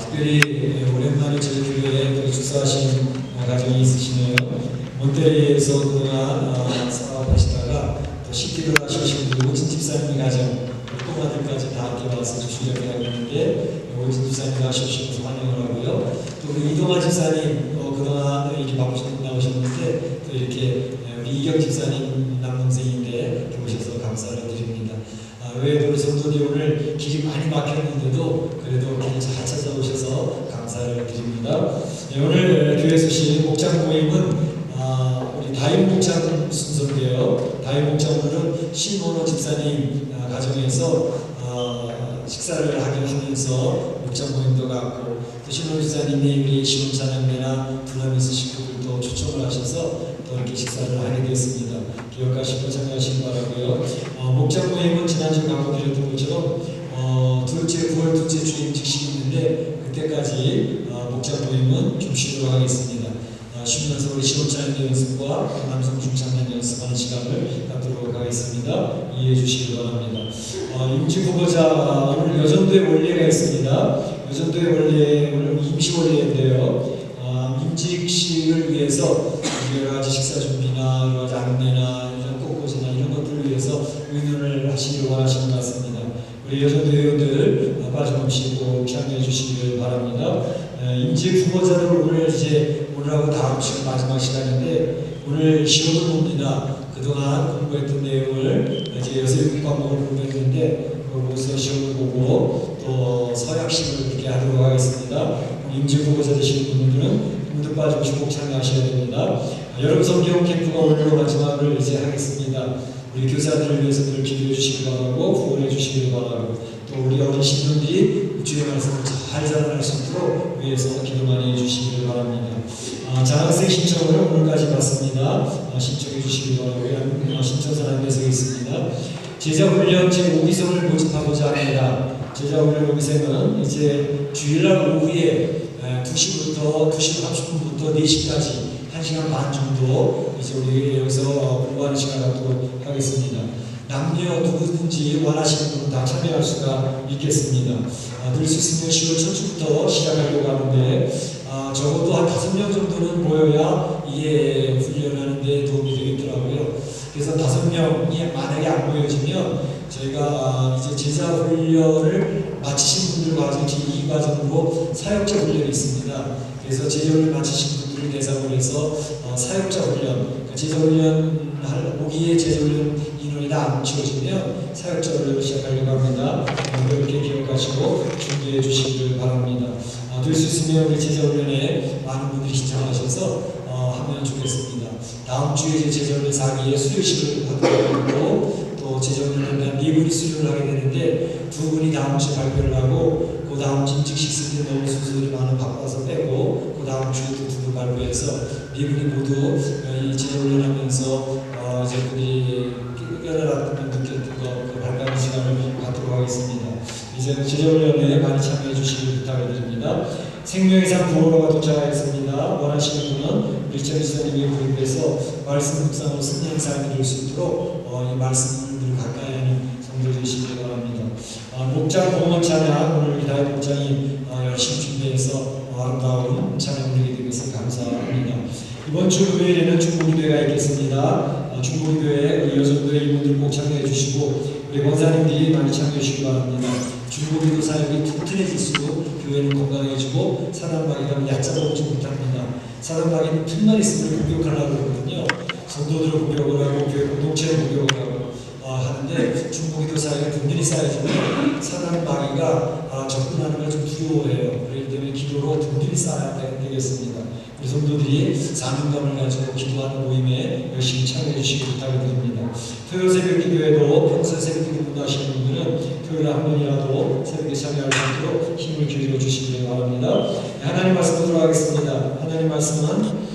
특별히 오랜만에 저희 교회에 또 축사하신 가정이 있으시네요. 몬테리에서 그동안 어, 사업하시다가 또 하시신 우리 오진 집사님 가정 꼬마들까지 다 함께 와서 주시려고 하고 있는데 오진 집사님 하셔서 환영을 하고요. 또 그 이동환 집사님 어, 그동안 이렇게 바쁘신 나오셨는데 또 이렇게 어, 우리 이경 집사님 오셔서 감사를 드립니다. 아, 우리 성도님 오늘 길이 많이 막혔는데도 그래도 길잘 찾아오셔서 감사를 드립니다. 네, 오늘 교회 소식 목장 모임은 아, 우리 다임 목장 순서인데요. 다임 목장으로는 신원호 집사님 아, 가정에서 아, 식사를 하게 하면서 목장 모임도 갖고 또 신원호 집사님이 우리 신혼 자녀매나 두나미스 식구들도 초청을 하셔서 또 이렇게 식사를 하게 되었습니다. 기억하시고 참여하시기 바라고요. 어, 목장 모임은 지난주 강조드렸던 것처럼 어, 둘째 9월 둘째 주임 직식이 있는데 그때까지 어, 목장 모임은 좀 쉬도록 하겠습니다. 어, 쉬면서 우리 신혼차례 연습과 남성 중창단 연습하는 시간을 갖도록 하겠습니다. 이해해 주시기 바랍니다. 어, 임지 후보자 오늘 여전도의 원례가 있습니다. 여전도의 원례 오늘 임시 원례인데요. 어, 임직식을 위해서 여러 가지 식사 준비나 여러 가지 안내나 꽃꽂이나 이런 것들을 위해서 의논을 하시길 원하시는 것 같습니다. 우리 여전도 회원들 어, 빠짐없이 꼭 참여해 주시길 바랍니다. 에, 임직 후보자들 오늘 이제 오늘하고 다음 주 마지막 시간인데 오늘 시험을 봅니다. 그동안 공부했던 내용을 이제 여섯 개 과목을 공부했는데 그곳에서 시험을 보고 또 서약식을 이렇게 하도록 하겠습니다. 후보자 되시는 분들은 모두 빠짐없이 꼭 참여하셔야 됩니다. 여름 성경 캠프가 오늘 마지막을 이제 하겠습니다. 우리 교사들을 위해서 늘 기도해 주시기 바라고 구원해 주시기 바라고 또 우리 어린 신도들이 주의 말씀을 잘 자라날 수 있도록 위해서 기도 많이 해주시기 바랍니다. 아, 자랑생 신청을 오늘까지 받습니다. 아, 신청해 주시기 바라고요. 아, 신청서 안내서 있습니다. 제자훈련 제5기성을 모집하고자 합니다. 제자훈련 5기생은 이제 주일날 오후에 2시부터 2시 30분부터 4시까지 1시간 반 정도 이제 우리 여기서 공부하는 시간 갖도록 하겠습니다. 남녀 누구든지 원하시는 분은 다 참여할 수가 있겠습니다. 아, 늘수 있으면 10월 첫주부터 시작하려고 하는데 아, 적어도 한 다섯 명 정도는 모여야 이게 훈련하는 데 도움이 되겠더라고요. 그래서 다섯 명이 만약에 안 모여지면 저희가 아, 이제 제자 훈련을 마치신 분들과 같이 이 과정으로 사역자 훈련이 있습니다. 그래서 제자훈련 마치신 분들을 대상으로 해서 어, 사역자 훈련, 그러니까 제자 훈련 할 오기에 제자 훈련 인원이 다안 채워지면 사역자 훈련을 시작하려고 합니다. 어, 그렇게 기억하시고 준비해 주시길 바랍니다. 어, 될수 있으면 우리 제자 훈련에 많은 분들이 신청하셔서 어, 하면 좋겠습니다. 다음 주에 이제 제자 훈련 4기에 수료식을 하도록 하고 또 제자 훈련에 네 분이 수료를 하게 되는데 두 분이 다음 주에 발표를 하고 그 다음 진직식 쓸때 너무 순서들이 많아 바빠서 빼고 그 다음 주에 또두분 발표해서 네 분이 모두 어, 이 제자 훈련하면서 어, 이제 그들이 깨달았던 느꼈던 거 발표하는 시간을 갖도록 하겠습니다. 제자훈련에 많이 참여해 주시길 부탁을 드립니다. 생명의상 부호로가 도착하였습니다. 원하시는 분은 우리 정지사님의 구입해서 말씀 묵상으로 승리의 삶이 될수 있도록 어, 이 말씀을 가까이 하는 성도 되시길 바랍니다. 어, 목장 공원 찬양 오늘 이다희 목장이 어, 열심히 준비해서 어, 아름다운 찬양 드리게 되면서 감사합니다. 이번 주 금요일에는 중국교회가 있겠습니다. 어, 중국교회 여성교회 이분들 꼭 참여해 주시고 우리 권사님들이 많이 참여해 주시기 바랍니다. 중국기도 사역이 튼튼해질수록 교회는 건강해지고 사단마귀가 얕잡아 오지 못합니다. 사단마귀는 틈만 있으면 공격하려고 그러거든요. 성도들을 공격을 하고 교회 공동체를 공격을 하고 어, 하는데 중국기도 사역이 든든히 쌓여지면 사단마귀가 아, 접근하는 걸 좀 두려워해요. 그렇기 때문에 기도로 든든히 쌓아야 되겠습니다. 우리 성도들이 사명감을 가지고 기도하는 모임에 열심히 참여해 주시기 부탁드립니다. 토요일 새벽 기도에도 평소 새벽 기도 문하시는 분들은 토요일에 한 번이라도 새벽에 참여할 수 있도록 힘을 기울여 주시기 바랍니다. 네, 하나님 말씀 보도록 하겠습니다. 하나님 말씀은